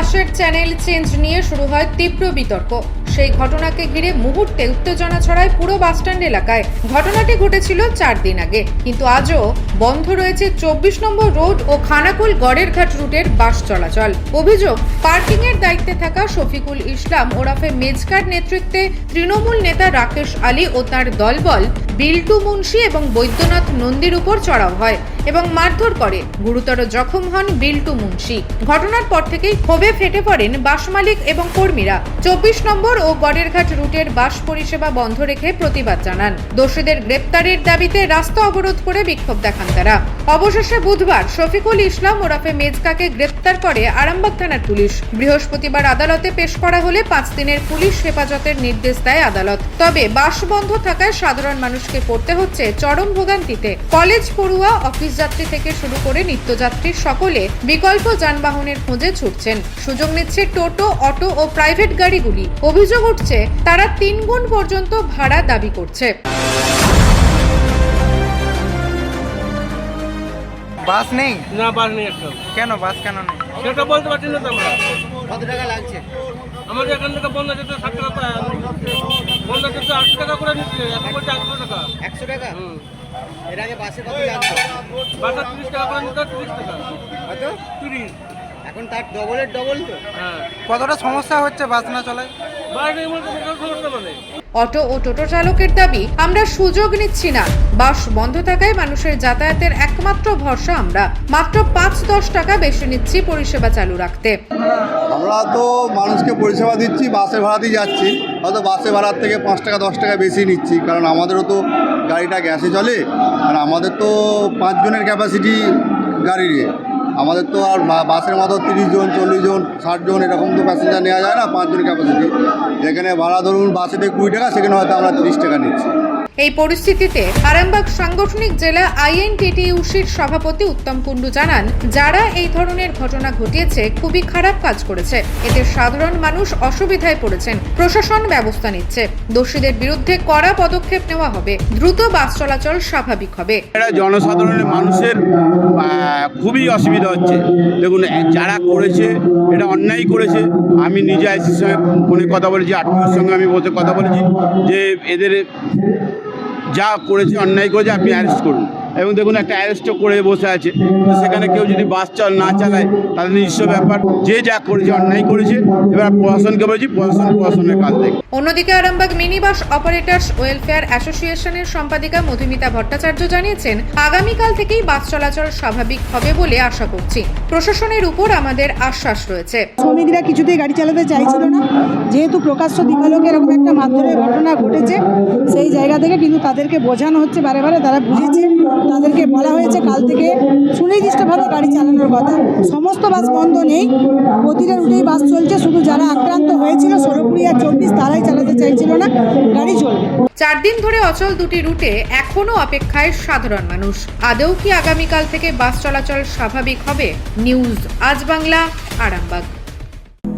বাসের channel change নিয়ে শুরু হয় তীব্র বিতর্ক। সেই ঘটনাকে ঘিরে মুহূর্তে উত্তেজনা ছড়ায় পুরো বাসস্ট্যান্ড এলাকায়। ঘটনাটি ঘটেছিল চার দিন আগে। কিন্তু আজও বন্ধ রয়েছে চব্বিশ নম্বর রোড ও খানাকুল গড়ের ঘাট রুটের বাস চলাচল। অভিযোগ পার্কিং এর দায়িত্বে থাকা শফিকুল ইসলাম ওরফে মেজকার নেতৃত্বে তৃণমূল নেতা রাকেশ আলী ও তার দলবল বিল্টু মুন্সি এবং বৈদ্যনাথ নন্দীর উপর চড়াও হয় এবং মারধর করে। গুরুতর জখম হন বিল্টু মুন্সি। ঘটনার পর থেকেই ক্ষোভে ফেটে পড়েন বাস মালিক এবং কর্মীরা। চব্বিশ নম্বর গড়েরঘাট রুটের বাস পরিষেবা বন্ধ রেখে প্রতিবাদ জানান। দোষীদের গ্রেপ্তারের দাবিতে রাস্তা অবরোধ করে বিক্ষোভ দেখান তারা। অবশেষে বুধবার শফিকুল ইসলাম ওরফে মেজকাকে গ্রেপ্তার করে আরামবাগ থানার পুলিশ। বৃহস্পতিবার আদালতে পেশ করা হলে পাঁচ দিনের পুলিশ হেফাজতের নির্দেশ দেয় আদালত। তবে বাস বন্ধ থাকায় সাধারণ মানুষকে পড়তে হচ্ছে চরম ভোগান্তিতে। কলেজ, পড়ুয়া, অফিস যাত্রী থেকে শুরু করে নিত্যযাত্রী সকলে বিকল্প যানবাহনের খোঁজে ছুটছেন। সুযোগ নিচ্ছে টোটো, অটো ও প্রাইভেট গাড়িগুলি। অভিযোগ উঠছে তারা তিন গুণ পর্যন্ত ভাড়া দাবি করছে। বাস নেই? না বাস নেই একটা। কেন বাস কেন নেই? সেটা বলতে পারছি না তো আমরা। কত টাকা লাগছে? আমাদের এখান থেকে বন্ধ যেতে ষাট টাকা পায় বন্ধ যেতে আটশো টাকা করে নিচ্ছে এখন বলছে একশো টাকা। একশো টাকা? হুম। এর আগে বাসে কত লাগতো বাসা তিরিশ টাকা করে নিতে তিরিশ টাকা। কত? তিরিশ। এখন তার ডবলের ডবল তো। হ্যাঁ। কতটা সমস্যা হচ্ছে বাস না চলায় বাস মানে। অটো ও টোটো চালকের দাবি আমরা সুযোগ নিচ্ছি না। বাস বন্ধ থাকায় মানুষের যাতায়াতের একমাত্র ভরসা আমরা। মাত্র পাঁচ দশ টাকা বেশি নিচ্ছি পরিষেবা চালু রাখতে। আমরা তো মানুষকে পরিষেবা দিচ্ছি বাসের ভাড়াতেই যাচ্ছি। হয়তো বাসের ভাড়ার থেকে পাঁচ টাকা দশ টাকা বেশি নিচ্ছি। কারণ আমাদেরও তো গাড়িটা গ্যাসে চলে। আর আমাদের তো পাঁচজনের ক্যাপাসিটি গাড়ির। আমাদের তো আর বাসের মতো তিরিশ জন, চল্লিশ জন, ষাট জন এরকম তো প্যাসেঞ্জার নেওয়া যায় না, পাঁচজনের ক্যাপাসিটি যেখানে ভাড়া ধরুন বাসেতে কুড়ি টাকা, সেখানে হয়তো আমরা তিরিশ টাকা নিচ্ছি। এই পরিস্থিতিতে আরামবাগ সাংগঠনিক জেলা আইএনটিটিইউসির সভাপতি উত্তম কুণ্ডু জানান, যারা এই ধরনের ঘটনা ঘটিয়েছে, খুবই খারাপ কাজ করেছে। এতে সাধারণ মানুষ অসুবিধায় পড়েছেন। প্রশাসন ব্যবস্থা নিচ্ছে। দোষীদের বিরুদ্ধে কড়া পদক্ষেপ নেওয়া হবে। দ্রুত বাস চলাচল স্বাভাবিক হবে। জনসাধারণের মানুষের খুবই অসুবিধা হচ্ছে। দেখুন যারা করেছে, এটা অন্যায় করেছে। আমি নিজে আইসির সঙ্গে ফোনে কথা বলেছি আত্মীয়র সঙ্গে আমি বসে কথা বলেছি যে এদের যা করেছে অন্যায় করেছে আপনি অ্যারেস্ট করুন। এবং দেখুন একটা অ্যারেস্টও করে বসে আছে। তো সেখানে কেউ যদি বাস চল না চালায় তাদের নিজস্ব ব্যাপার। যে যা করেছে অন্যায় করেছে এবার প্রশাসনকে বলেছি প্রশাসন প্রশাসনের কাজ দেখে অন্যদিকে Arambagh mini bus operators welfare অ্যাসোসিয়েশনের সম্পাদিকা মধুমিতা ভট্টাচার্য জানিয়েছেন আগামীকাল থেকেই বাস চলাচল স্বাভাবিক হবে বলে আশা করছি। প্রশাসনের উপর আমাদের আশ্বাস রয়েছে। শ্রমিকরা কিছুতেই গাড়ি চালাতে চাইছিল না। যেহেতু প্রকাশ্য দিবালোকে এরকম একটা মাধ্যমে ঘটনা ঘটেছে সেই জায়গা থেকে কিন্তু তাদেরকে বোঝানো হচ্ছে বারে বারে তারা বুঝেছে। তাদেরকে বলা হয়েছে কাল থেকে সুনির্দিষ্টভাবে গাড়ি চালানোর কথা। সমস্ত বাস বন্ধ নেই। প্রতিটা রুটেই বাস চলছে। শুধু যারা আক্রান্ত হয়েছিল ষোলো আর চব্বিশ, তারাই চালাতে চাইছিল না। গাড়ি চলবে। চার দিন ধরে অচল দুটি রুটে এখনও অপেক্ষায় সাধারণ মানুষ। আদৌ কি আগামীকাল থেকে বাস চলাচল স্বাভাবিক হবে? নিউজ আজ বাংলা, আরামবাগ।